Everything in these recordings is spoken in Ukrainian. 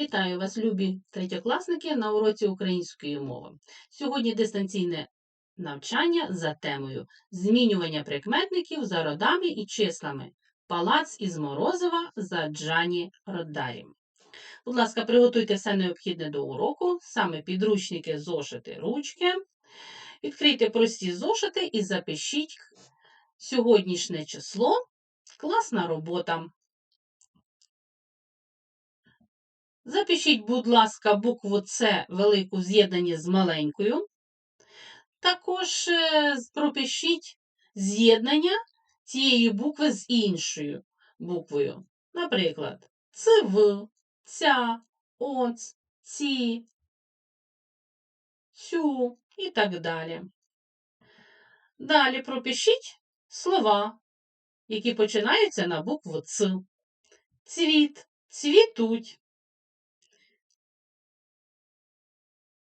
Вітаю вас, любі третьокласники, на уроці української мови. Сьогодні дистанційне навчання за темою змінювання прикметників за родами і числами. Палац із Морозова за Джані Роддарі. Будь ласка, приготуйте все необхідне до уроку, саме підручники, зошити, ручки. Відкрийте прості зошити і запишіть сьогоднішнє число. Класна робота. Запишіть, будь ласка, букву С велику з'єднання з маленькою. Також е, пропишіть з'єднання цієї букви з іншою буквою. Наприклад, ЦВ, ця, оц, ці, цю і так далі. Далі пропишіть слова, які починаються на букву Ц. Цвіт, цвітуть.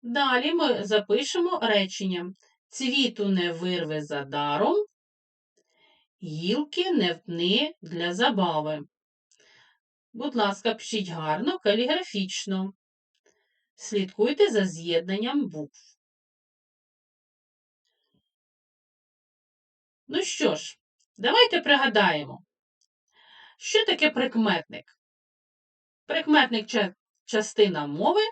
Далі ми запишемо речення. Цвіту не вирве за даром, гілки не втни для забави. Будь ласка, пишіть гарно, каліграфічно. Слідкуйте за з'єднанням букв. Ну що ж, давайте пригадаємо, що таке прикметник? Прикметник частина мови,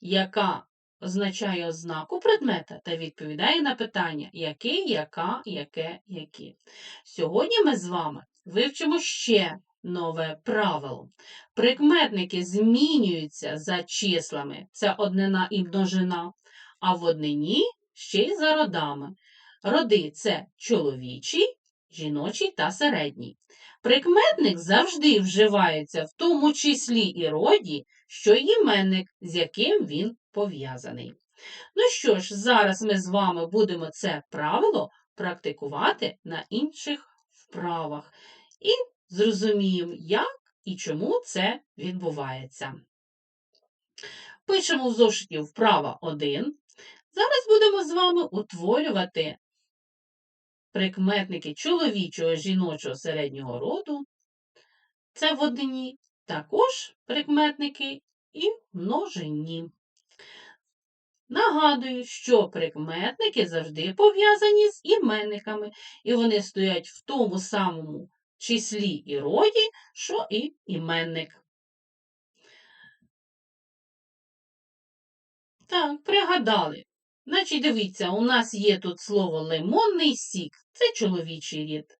яка означає ознаку предмета та відповідає на питання який, яка, яке, які. Сьогодні ми з вами вивчимо ще нове правило. Прикметники змінюються за числами, це однина і множина, а в однині ще й за родами. Роди це чоловічий, жіночий та середній. Прикметник завжди вживається в тому числі і роді, що іменник, з яким він пов'язаний. Ну що ж, зараз ми з вами будемо це правило практикувати на інших вправах і зрозуміємо, як і чому це відбувається. Пишемо в зошиті вправа 1. Зараз будемо з вами утворювати прикметники чоловічого, жіночого середнього роду. Це в одині, також прикметники і множині. Нагадую, що прикметники завжди пов'язані з іменниками, і вони стоять в тому самому числі і роді, що і іменник. Так, пригадали. Значить, дивіться, у нас є тут слово лимонний сік, це чоловічий рід.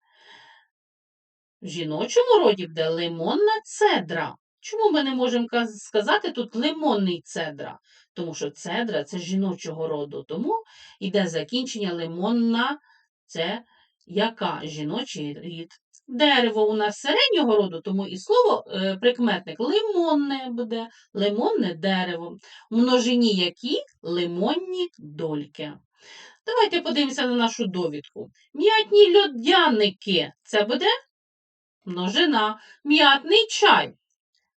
В жіночому роді буде лимонна цедра. Чому ми не можемо сказати тут лимонний цедра? Тому що цедра це жіночого роду, тому йде закінчення лимонна це яка жіночий рід. Дерево у нас середнього роду, тому і слово е, прикметник лимонне буде, лимонне дерево. В множині які лимонні дольки. Давайте подивимося на нашу довідку. М'ятні льодяники це буде множина, м'ятний чай.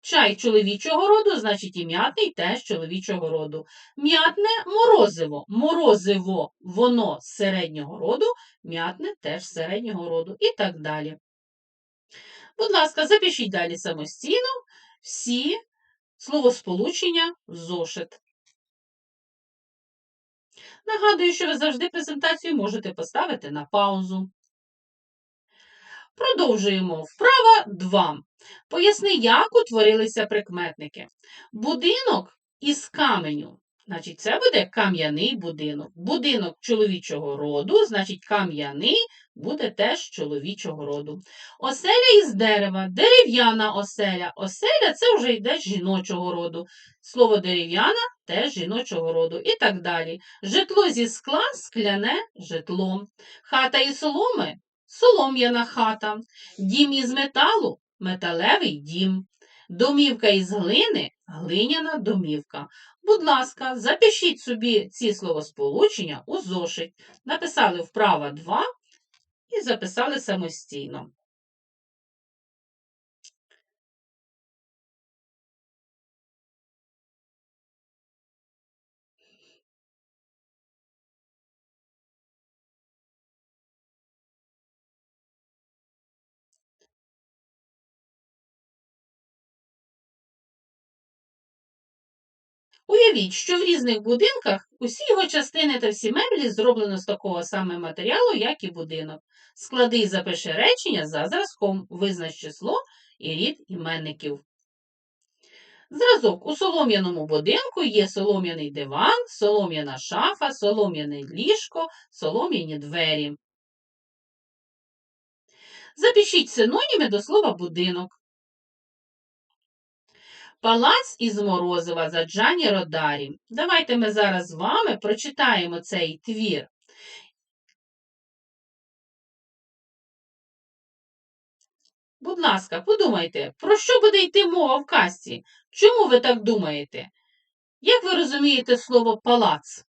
Чай чоловічого роду, значить і м'ятний теж чоловічого роду. М'ятне морозиво. Морозиво, воно середнього роду, м'ятне теж середнього роду і так далі. Будь ласка, запишіть далі самостійно всі словосполучення в зошит. Нагадую, що ви завжди презентацію можете поставити на паузу. Продовжуємо вправа 2. Поясни, як утворилися прикметники. Будинок із каменю. Значить, це буде кам'яний будинок. Будинок чоловічого роду, значить, кам'яний буде теж чоловічого роду. Оселя із дерева, дерев'яна оселя. Оселя це вже йде жіночого роду. Слово дерев'яна теж жіночого роду. І так далі. Житло зі скла, скляне житло. Хата із соломи солом'яна хата, дім із металу металевий дім, домівка із глини глиняна домівка. Будь ласка, запишіть собі ці словосполучення у зошит. Написали вправа 2 і записали самостійно. Уявіть, що в різних будинках усі його частини та всі меблі зроблено з такого самого матеріалу, як і будинок. Склади і запиши речення за зразком, визнач число і рід іменників. Зразок у солом'яному будинку є солом'яний диван, солом'яна шафа, солом'яне ліжко, солом'яні двері. Запишіть синоніми до слова будинок. Палац із Морозова за Джані Родарі. Давайте ми зараз з вами прочитаємо цей твір. Будь ласка, подумайте, про що буде йти мова в казці? Чому ви так думаєте? Як ви розумієте слово палац?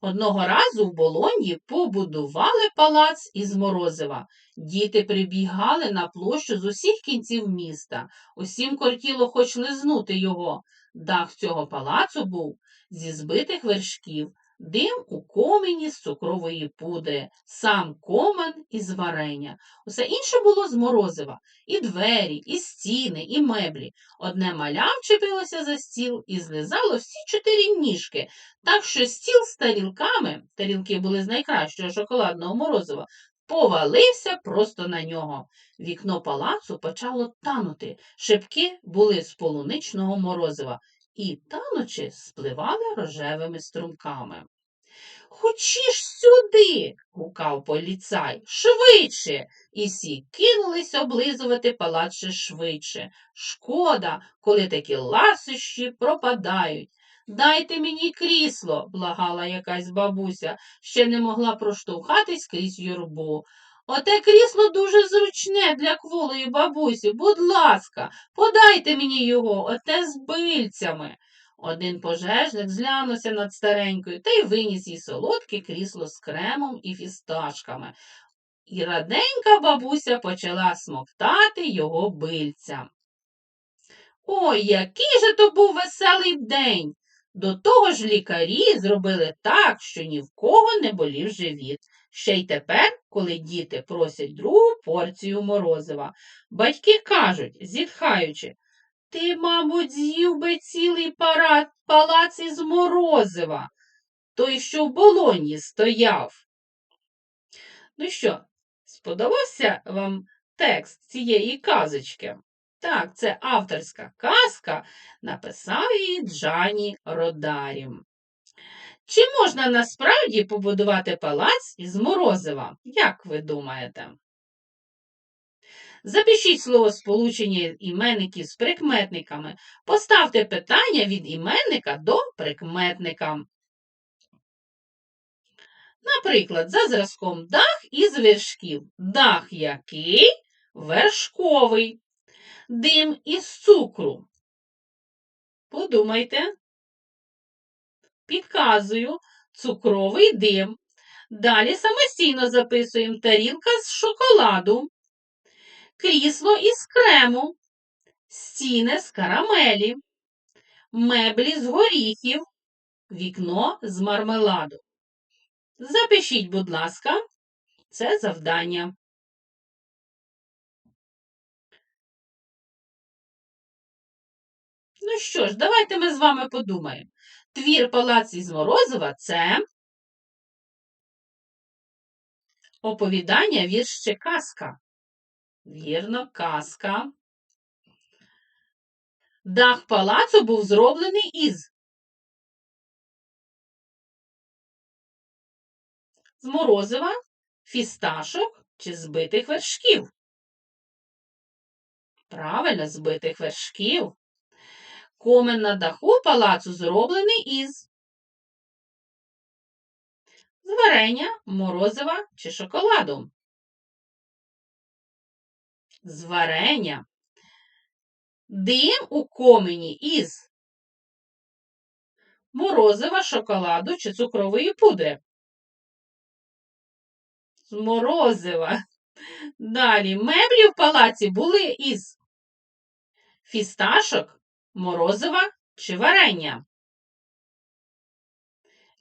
Одного разу в Болоньї побудували палац із Морозива. Діти прибігали на площу з усіх кінців міста. Усім кортіло хоч лизнути його. Дах цього палацу був зі збитих вершків, дим у комені з цукрової пудри, сам комен із варення. Усе інше було з морозива. І двері, і стіни, і меблі. Одне маля вчепилося за стіл і злизало всі чотири ніжки, так що стіл з тарілками, тарілки були з найкращого шоколадного морозива, повалився просто на нього. Вікно палацу почало танути. Шибки були з полуничного морозива і, танучи, спливали рожевими струмками. Хочіш сюди, гукав поліцай, швидше. І всі кинулись облизувати палац ще швидше. Шкода, коли такі ласощі пропадають. Дайте мені крісло, благала якась бабуся, ще не могла проштовхатись крізь юрбу. Оте крісло дуже зручне для кволої бабусі. Будь ласка, подайте мені його, оте з бильцями. Один пожежник зглянувся над старенькою та й виніс їй солодке крісло з кремом і фісташками. І раденька бабуся почала смоктати його бильця. Ой, який же то був веселий день! До того ж лікарі зробили так, що ні в кого не болів живіт. Ще й тепер, коли діти просять другу порцію морозива. Батьки кажуть, зітхаючи, ти, мабуть, з'їв би цілий парад палац із морозива, той, що в болоні стояв. Ну що, сподобався вам текст цієї казочки? Так, це авторська казка, написав її Джані Родарі. Чи можна насправді побудувати палац із морозива? Як ви думаєте? Запишіть слово сполучення іменників з прикметниками. Поставте питання від іменника до прикметника. Наприклад, за зразком дах із вершків. Дах який? Вершковий. Дим із цукру. Подумайте. Підказую цукровий дим. Далі самостійно записуємо тарілка з шоколаду крісло із крему, стіни з карамелі, меблі з горіхів, вікно з мармеладу. Запишіть, будь ласка, це завдання. Ну що ж, давайте ми з вами подумаємо. Твір палац із Морозова це оповідання вірш чи казка. Вірно, казка. Дах палацу був зроблений із з морозива, фісташок чи збитих вершків. Правильно, збитих вершків. Комен на даху палацу зроблений із з варення, морозива чи шоколаду з варення. Дим у комені із морозива, шоколаду чи цукрової пудри. З морозива. Далі меблі в палаці були із фісташок, морозива чи варення.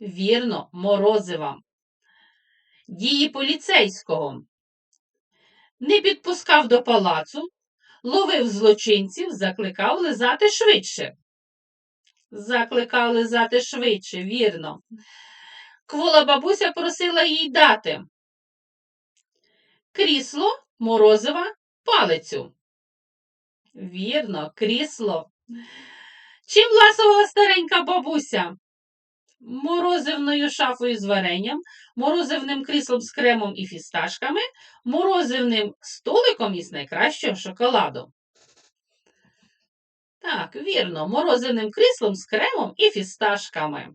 Вірно, морозива. Дії поліцейського не підпускав до палацу, ловив злочинців, закликав лизати швидше. Закликав лизати швидше, вірно. Квола бабуся просила їй дати крісло, морозива, палицю. Вірно, крісло. Чим ласувала старенька бабуся? Морозивною шафою з варенням, морозивним кріслом з кремом і фісташками, морозивним столиком із найкращого шоколаду. Так, вірно, морозивним кріслом з кремом і фісташками.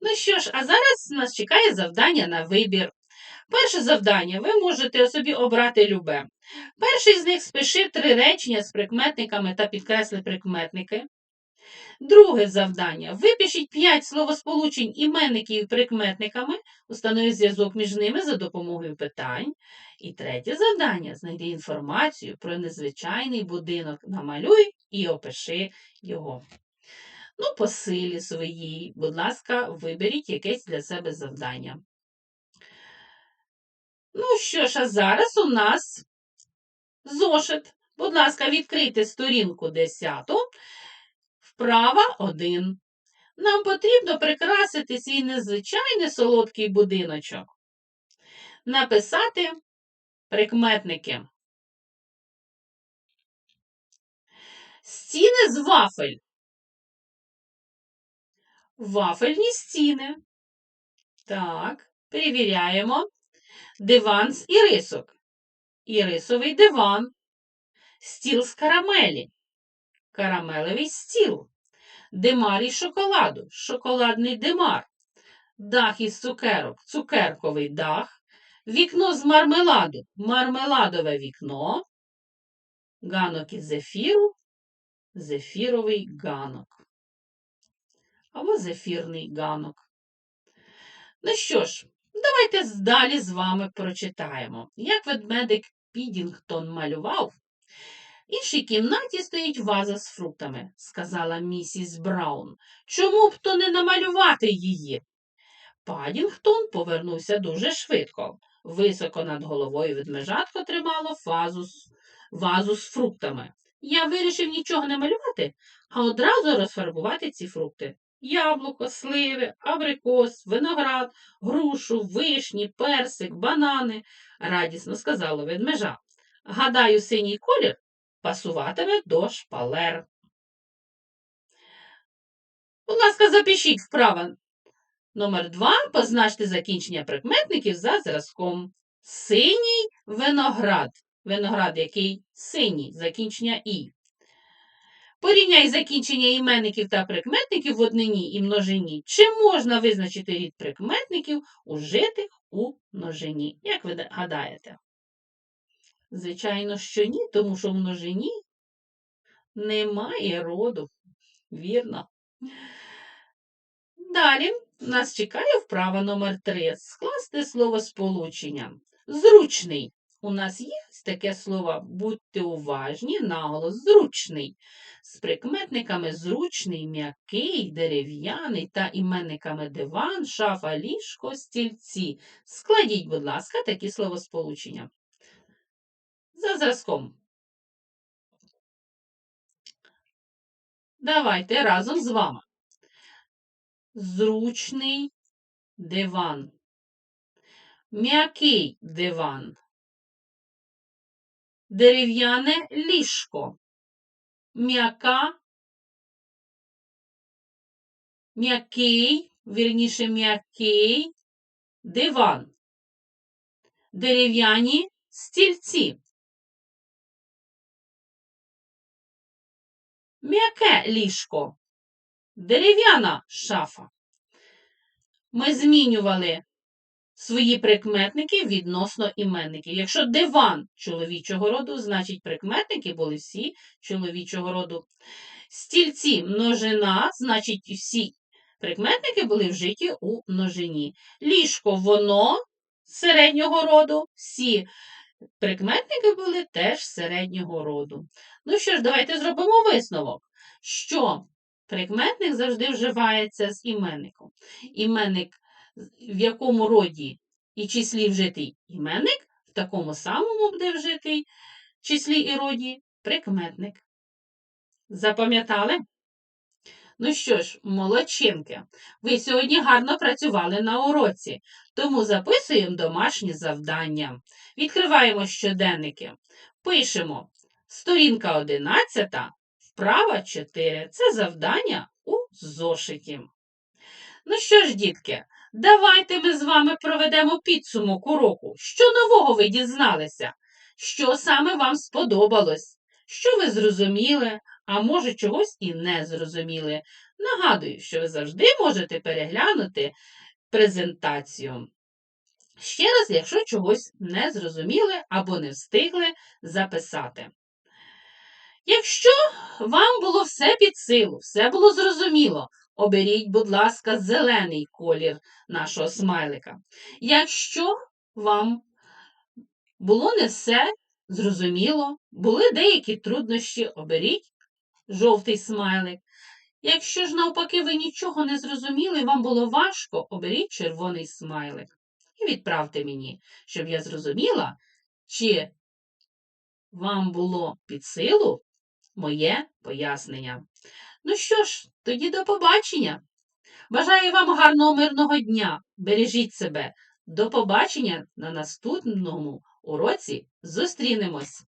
Ну що ж, а зараз нас чекає завдання на вибір. Перше завдання ви можете собі обрати любе. Перший з них спиши три речення з прикметниками та підкресли прикметники. Друге завдання. Випишіть 5 словосполучень іменників прикметниками, установіть зв'язок між ними за допомогою питань. І третє завдання. Знайди інформацію про незвичайний будинок, намалюй і опиши його. Ну, по силі своїй, будь ласка, виберіть якесь для себе завдання. Ну що ж, а зараз у нас зошит. Будь ласка, відкрийте сторінку 10, вправа 1. Нам потрібно прикрасити свій незвичайний солодкий будиночок. Написати прикметники. Стіни з вафель. Вафельні стіни. Так, перевіряємо. Диван з ірисок. Ірисовий диван. Стіл з карамелі. Карамелевий стіл. Димар із шоколаду. Шоколадний димар. Дах із цукерок. Цукерковий дах. Вікно з мармеладу. Мармеладове вікно. Ганок із зефіру. Зефіровий ганок. Або зефірний ганок. Ну що ж, давайте далі з вами прочитаємо, як ведмедик Підінгтон малював. В іншій кімнаті стоїть ваза з фруктами, сказала місіс Браун. Чому б то не намалювати її? Падінгтон повернувся дуже швидко. Високо над головою ведмежатко тримало фазу, з- вазу з фруктами. Я вирішив нічого не малювати, а одразу розфарбувати ці фрукти. Яблуко, сливи, абрикос, виноград, грушу, вишні, персик, банани, радісно сказала ведмежа. Гадаю, синій колір пасуватиме до шпалер. Будь ласка, запишіть вправо номер 2. Позначте закінчення прикметників за зразком. Синій виноград. Виноград який синій, закінчення і. Порівняй закінчення іменників та прикметників в однині і множині. Чи можна визначити рід прикметників, ужитих у множині? Як ви гадаєте? Звичайно, що ні, тому що в множині немає роду. Вірно. Далі нас чекає вправа номер 3. Скласти слово сполучення. Зручний. У нас є ось таке слово будьте уважні, наголос зручний. З прикметниками зручний, м'який, дерев'яний та іменниками диван, шафа, ліжко, стільці. Складіть, будь ласка, такі словосполучення. За зразком. Давайте разом з вами. Зручний диван. М'який диван. Дерев'яне ліжко. М'яка. М'який, вірніше м'який диван. Дерев'яні стільці. М'яке ліжко. Дерев'яна шафа. Ми змінювали свої прикметники відносно іменників. Якщо диван чоловічого роду, значить прикметники були всі чоловічого роду. Стільці множина, значить всі прикметники були вжиті у множині. Ліжко воно середнього роду, всі прикметники були теж середнього роду. Ну що ж, давайте зробимо висновок, що прикметник завжди вживається з іменником. Іменник, в якому роді і числі вжитий іменник, в такому самому буде вжитий числі і роді прикметник. Запам'ятали? Ну що ж, молодчинки, ви сьогодні гарно працювали на уроці, тому записуємо домашні завдання. Відкриваємо щоденники. Пишемо сторінка 11, вправа 4. Це завдання у зошиті. Ну що ж, дітки, давайте ми з вами проведемо підсумок уроку. Що нового ви дізналися? Що саме вам сподобалось? Що ви зрозуміли, а може чогось і не зрозуміли? Нагадую, що ви завжди можете переглянути презентацію. Ще раз, якщо чогось не зрозуміли або не встигли записати. Якщо вам було все під силу, все було зрозуміло, оберіть, будь ласка, зелений колір нашого смайлика. Якщо вам було не все зрозуміло, були деякі труднощі, оберіть жовтий смайлик. Якщо ж навпаки ви нічого не зрозуміли, вам було важко, оберіть червоний смайлик. І відправте мені, щоб я зрозуміла, чи вам було під силу моє пояснення. Ну що ж, тоді до побачення. Бажаю вам гарного мирного дня. Бережіть себе. До побачення на наступному уроці. Зустрінемось!